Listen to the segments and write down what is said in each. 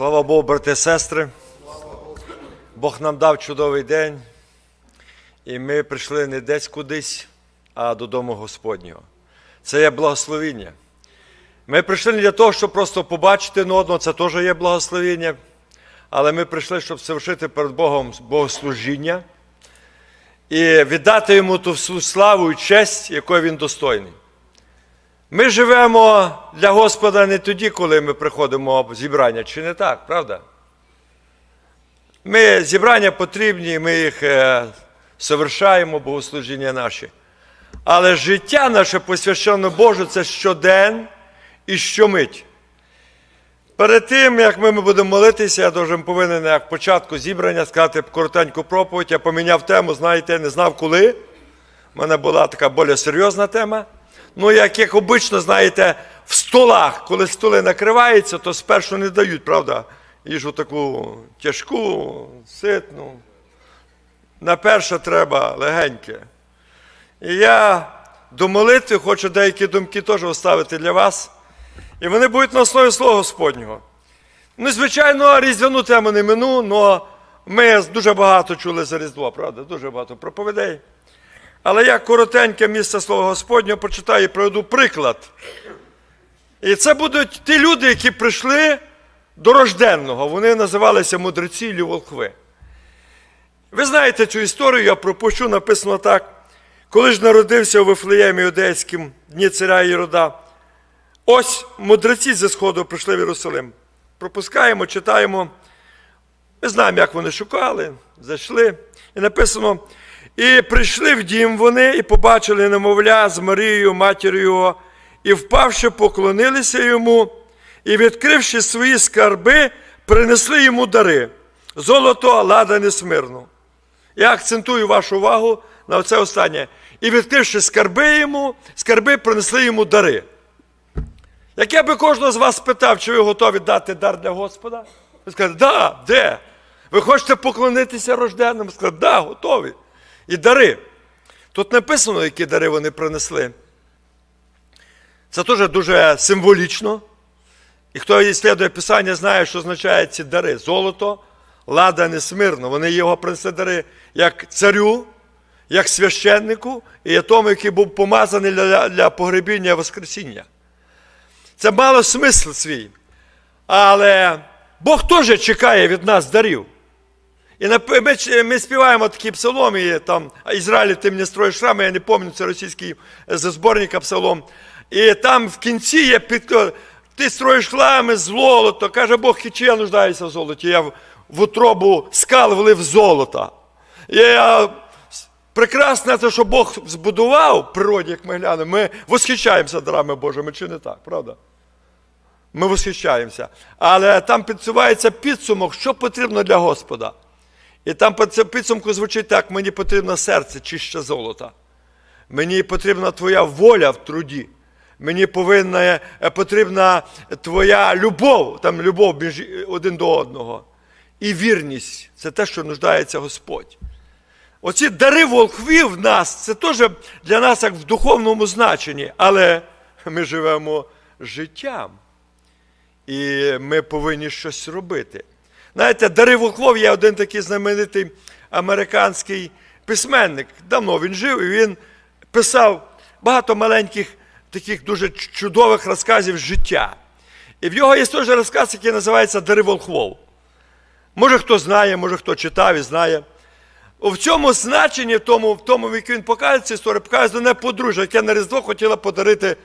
Слава Богу, брати і сестри. Бог нам дав чудовий день, і ми прийшли не десь кудись, а додому Господнього. Це є благословіння. Ми прийшли не для того, щоб просто побачити одне одного, це теж є благословіння. Але ми прийшли, щоб совершити перед Богом богослужіння і віддати йому ту всю славу і честь, якої він достойний. Ми живемо для Господа не тоді, коли ми приходимо в зібрання, чи не так, правда? Ми зібрання потрібні, ми їх е, совершаємо, богослужіння наші. Але життя наше посвящено Божу це щодень і щомить. Перед тим, як ми будемо молитися, я дуже повинен, як початку зібрання, сказати коротеньку проповідь. Я поміняв тему, знаєте, не знав коли. У мене була така більш серйозна тема. Ну, як, як обично, знаєте, в столах, коли столи накриваються, то спершу не дають, правда, їжу таку тяжку, ситну. На перше треба легеньке. І я до молитви хочу деякі думки теж оставити для вас. І вони будуть на основі Слова Господнього. Ну, звичайно, різдвяну тему не мину, але ми дуже багато чули за Різдво, правда? Дуже багато проповідей. Але я коротеньке місце Слова Господнього прочитаю і приведу приклад. І це будуть ті люди, які прийшли до рожденного. Вони називалися мудреці і волхви. Ви знаєте цю історію, я пропущу, написано так. Коли ж народився у Вифлеємі Одеським дні царя Ірода, ось мудреці зі Сходу прийшли в Єрусалим. Пропускаємо, читаємо. Ми знаємо, як вони шукали, зайшли. І написано: і прийшли в дім вони, і побачили немовля з Марією, матір'ю і, впавши, поклонилися йому, і, відкривши свої скарби, принесли йому дари золото, лада несмирну. Я акцентую вашу увагу на це останнє. І відкривши скарби йому, скарби принесли йому дари. Як я би кожного з вас спитав, чи ви готові дати дар для Господа, ви скажете, да, де? Ви хочете поклонитися рожденним? Скажете, да, готові. І дари. Тут написано, які дари вони принесли. Це теж дуже символічно. І хто іслідує Писання, знає, що означають ці дари. Золото, лада несмирно. Вони його принесли дари як царю, як священнику і тому, який був помазаний для, для погребіння і Воскресіння. Це мало смисл свій. Але Бог теж чекає від нас дарів. І ми, ми співаємо такі псаломи, там Ізраїль, ти мені строїш храми, я не пам'ятаю, це російський з зборника псалом. І там в кінці є під ти строїш храми, золото. Каже Бог, чи я нуждаюся в золоті. Я в, в утробу скал влив золота. Я, прекрасно те, що Бог збудував в природі, як ми глянемо, ми восхищаємося дарами Божими, чи не так, правда? Ми восхищаємося. Але там підсувається підсумок, що потрібно для Господа. І там по цьому підсумку звучить так: мені потрібно серце чище золота. Мені потрібна твоя воля в труді. Мені повинна, потрібна твоя любов, там любов між один до одного. І вірність це те, що нуждається Господь. Оці дари волхвів в нас, це теж для нас як в духовному значенні, але ми живемо життям. І ми повинні щось робити. Знаєте, дари волхвов є один такий знаменитий американський письменник. Давно він жив, і він писав багато маленьких, таких дуже чудових розказів життя. І в нього є теж розказ, який називається Дари волхвов. Може, хто знає, може хто читав і знає. В цьому значенні, в тому, в тому як він показує цю історію, показує одне подружжя, яке на Різдво хотіло подарити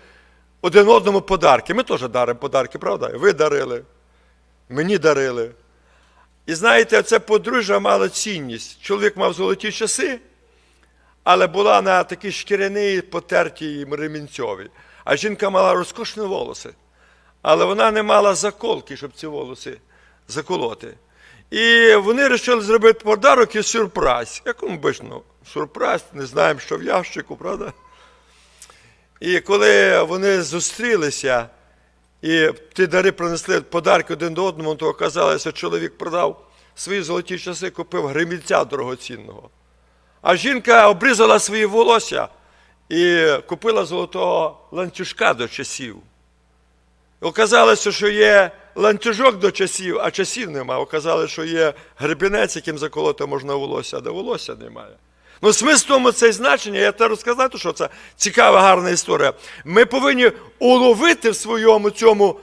один одному подарки. Ми теж даримо подарки, правда? Ви дарили, мені дарили. І знаєте, це подружжя мало цінність. Чоловік мав золоті часи, але була на такій шкіряній потертій ремінцьовій. А жінка мала розкошні волоси. Але вона не мала заколки, щоб ці волоси заколоти. І вони вирішили зробити подарок і сюрприз. Як обично, сюрприз, не знаємо, що в ящику, правда? І коли вони зустрілися, і ті дари принесли подарки один до одному, то оказалося, чоловік продав свої золоті часи, купив гримільця дорогоцінного. А жінка обрізала свої волосся і купила золотого ланцюжка до часів. Оказалося, що є ланцюжок до часів, а часів нема. Оказалося, що є гребінець, яким заколоти можна волосся, де волосся немає. Ну, смисл тому це значення, я те розказати, що це цікава, гарна історія. Ми повинні уловити в своєму цьому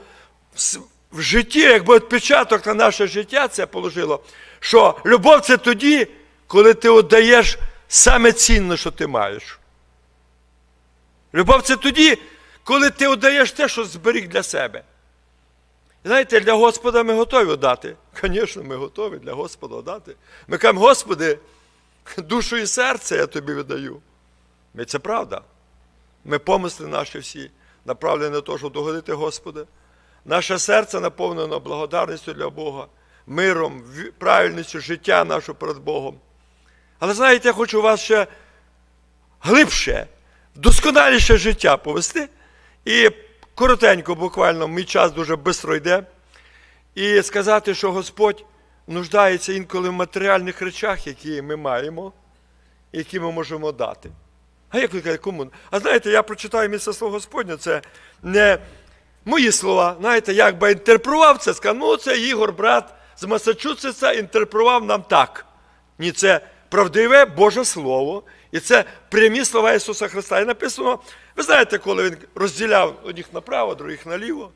в житті, якби відпечаток на наше життя це положило, що любов це тоді, коли ти віддаєш саме цінне, що ти маєш. Любов це тоді, коли ти віддаєш те, що зберіг для себе. Знаєте, для Господа ми готові дати. Звісно, ми готові для Господа дати. Ми кажемо, Господи, душу і серце я тобі віддаю. І це правда. Ми помисли наші всі направлені на те, щоб догодити Господа. Наше серце наповнено благодарністю для Бога, миром, правильністю життя нашого перед Богом. Але знаєте, я хочу вас ще глибше, досконаліше життя повести. І коротенько, буквально, мій час дуже швидко йде. І сказати, що Господь нуждається інколи в матеріальних речах, які ми маємо, які ми можемо дати. А як ви кажете, кому? А знаєте, я прочитаю місце слово Господнє, це не мої слова. Знаєте, як би інтерпрував це, сказав, ну це Ігор, брат з Масачусетса, інтерпрував нам так. Ні, це правдиве Боже Слово, і це прямі слова Ісуса Христа. І написано, ви знаєте, коли Він розділяв одних направо, других наліво.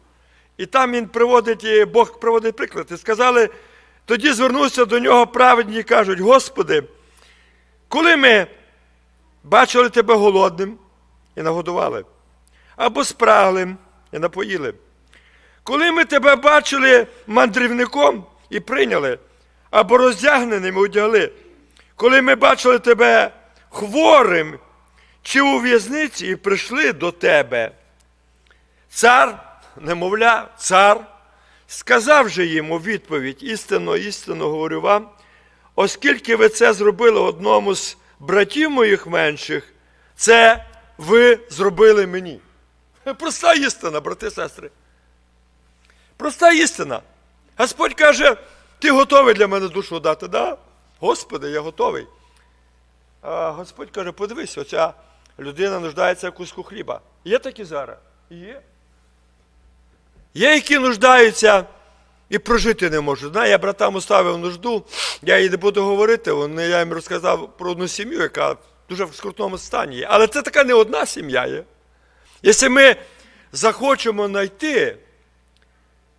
І там він приводить, Бог приводить приклад. І сказали, тоді звернувся до нього праведні і кажуть, Господи, коли ми бачили тебе голодним і нагодували, або спраглим і напоїли. Коли ми тебе бачили мандрівником і прийняли, або роздягненим і одягли, коли ми бачили тебе хворим чи у в'язниці і прийшли до тебе, цар, немовля, цар, сказав же їм у відповідь, істинно, істинно говорю вам, оскільки ви це зробили одному з братів моїх менших, це ви зробили мені. Проста істина, брати і сестри. Проста істина. Господь каже, ти готовий для мене душу дати? Да? Господи, я готовий. А Господь каже, подивись, оця людина нуждається в куску хліба. Є такі зараз? Є. Є, які нуждаються і прожити не можуть. Знає, я братам оставив нужду, я їй не буду говорити, вони, я їм розказав про одну сім'ю, яка дуже в скрутному стані є. Але це така не одна сім'я є. Якщо ми захочемо знайти,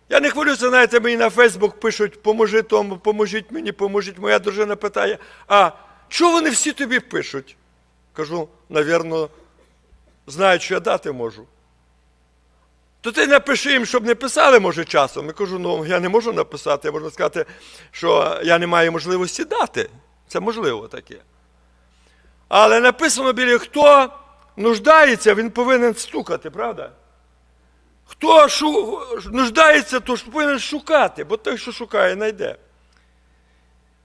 я не хвилююся, знаєте, мені на Фейсбук пишуть, поможи тому, поможіть мені, поможіть. Моя дружина питає, а чого вони всі тобі пишуть? Кажу, навірно, знають, що я дати можу. То ти напиши їм, щоб не писали, може, часом. Я кажу, ну я не можу написати, я можу сказати, що я не маю можливості дати. Це можливо таке. Але написано біля хто нуждається, він повинен стукати, правда? Хто шу... нуждається, то повинен шукати, бо той, що шукає, знайде.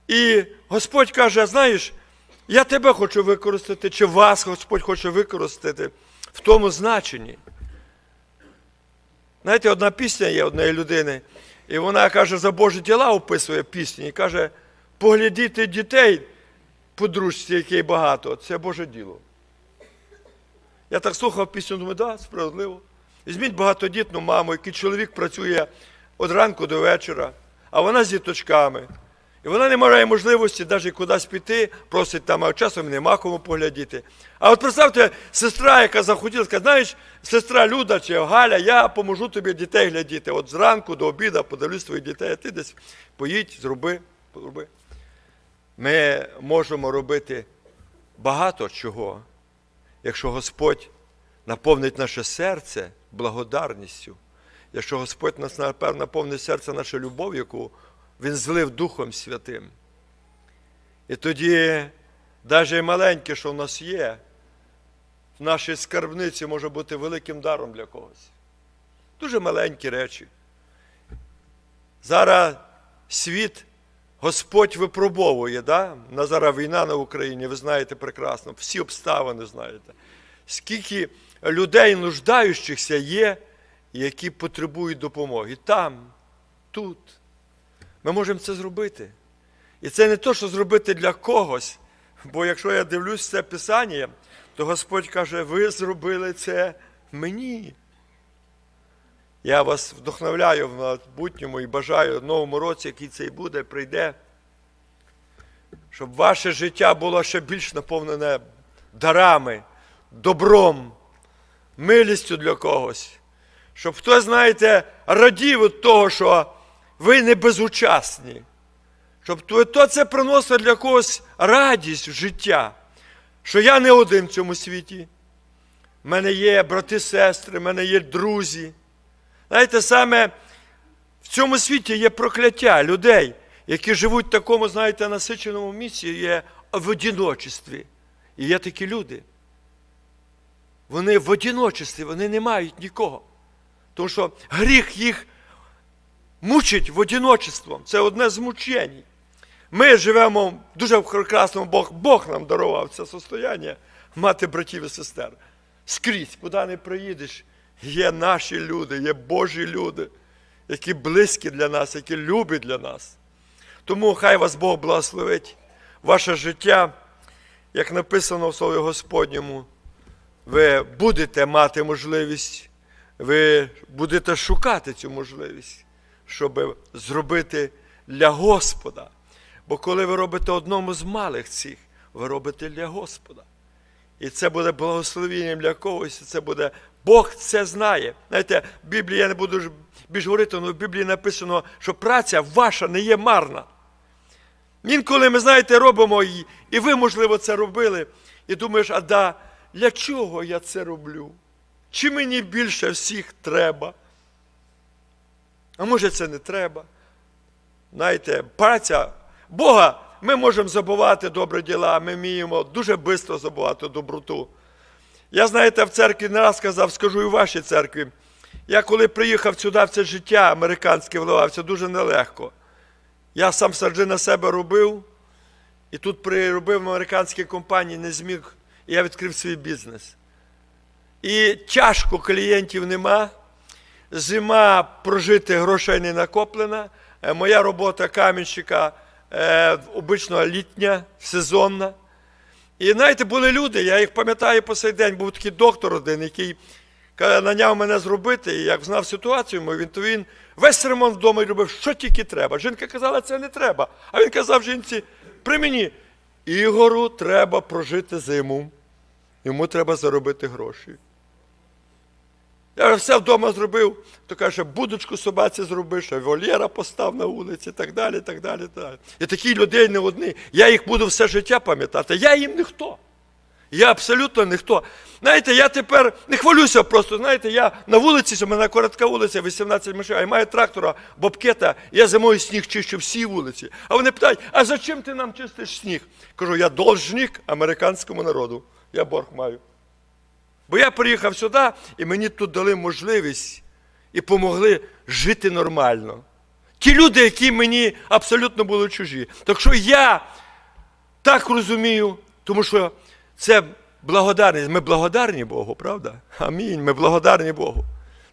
І Господь каже: знаєш, я тебе хочу використати, чи вас Господь хоче використати в тому значенні. Знаєте, одна пісня є однієї людини, і вона каже, за Божі діла описує пісні і каже, поглядіти дітей подружці, який багато, це Боже діло. Я так слухав пісню, думаю, да, справедливо. Візьміть багатодітну маму, який чоловік працює від ранку до вечора, а вона з діточками. І вона не має можливості навіть кудись піти, просить там, а часом нема кому поглядіти. А от представте, сестра, яка захотіла, сказати, знаєш, сестра Люда чи Галя, я поможу тобі дітей глядіти. От зранку до обіду подивлюсь твоїх дітей, а ти десь поїдь, зроби, зроби. Ми можемо робити багато чого, якщо Господь наповнить наше серце благодарністю, якщо Господь нас напевно, наповнить серце наше любов, яку Він злив Духом Святим. І тоді, навіть маленьке, що в нас є, в нашій скарбниці може бути великим даром для когось. Дуже маленькі речі. Зараз світ Господь випробовує, да? зараз війна на Україні, ви знаєте прекрасно, всі обставини знаєте. Скільки людей нуждаючихся є, які потребують допомоги. Там, тут. Ми можемо це зробити. І це не то, що зробити для когось. Бо якщо я дивлюсь це Писання, то Господь каже, ви зробили це мені. Я вас вдохновляю в майбутньому і бажаю в новому році, який цей буде, прийде, щоб ваше життя було ще більш наповнене дарами, добром, милістю для когось. Щоб хтось, знаєте, радів від того, що ви не безучасні. Щоб то, це приносить для когось радість в життя, що я не один в цьому світі. У мене є брати, сестри, в мене є друзі. Знаєте, саме в цьому світі є прокляття людей, які живуть в такому, знаєте, насиченому місці, є в одиночестві. І є такі люди. Вони в одиночестві, вони не мають нікого. Тому що гріх їх мучить в одиночеством. Це одне з мучень. Ми живемо дуже в прекрасному Бог. Бог нам дарував це состояння мати братів і сестер. Скрізь, куди не приїдеш, є наші люди, є Божі люди, які близькі для нас, які люблять для нас. Тому хай вас Бог благословить, ваше життя, як написано в Слові Господньому, ви будете мати можливість, ви будете шукати цю можливість, щоб зробити для Господа. Бо коли ви робите одному з малих цих, ви робите для Господа. І це буде благословенням для когось, це буде Бог це знає. Знаєте, в Біблії я не буду більш говорити, але в Біблії написано, що праця ваша не є марна. Інколи ми, знаєте, робимо, і, і ви, можливо, це робили, і думаєш, а да, для чого я це роблю? Чи мені більше всіх треба? А може це не треба? Знаєте, праця Бога, ми можемо забувати добрі діла, ми вміємо дуже швидко забувати доброту. Я, знаєте, в церкві не раз сказав, скажу і в вашій церкві. Я коли приїхав сюди, в це життя американське вливався дуже нелегко. Я сам саджи на себе робив, і тут приробив в американській компанії, не зміг, і я відкрив свій бізнес. І тяжко клієнтів нема, зима прожити грошей не накоплена. Е, Моя робота камінщика е, обично літня, сезонна. І знаєте, були люди, я їх пам'ятаю по сей день, був такий доктор один, який наняв мене зробити, і як знав ситуацію, він, то він весь ремонт вдома робив, що тільки треба. Жінка казала, це не треба. А він казав жінці, при мені, Ігору треба прожити зиму. Йому треба заробити гроші. Я вже все вдома зробив, то каже, будочку собаці зроби, ще вольєра постав на вулиці, так далі, так далі, так далі. І такі людей не одні. Я їх буду все життя пам'ятати. Я їм ніхто. Я абсолютно ніхто. Знаєте, я тепер не хвалюся просто. Знаєте, я на вулиці, у мене коротка вулиця, 18 машин, а я маю трактора, бобкета, я зимою сніг чищу всі вулиці. А вони питають, а зачем ти нам чистиш сніг? Кажу, я должник американському народу. Я борг маю. Бо я приїхав сюди, і мені тут дали можливість і помогли жити нормально. Ті люди, які мені абсолютно були чужі. Так що я так розумію, тому що це благодарність. Ми благодарні Богу, правда? Амінь. Ми благодарні Богу.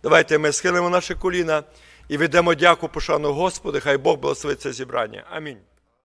Давайте ми схилимо наші коліна і віддамо дяку пошану Господи, хай Бог благословить це зібрання. Амінь.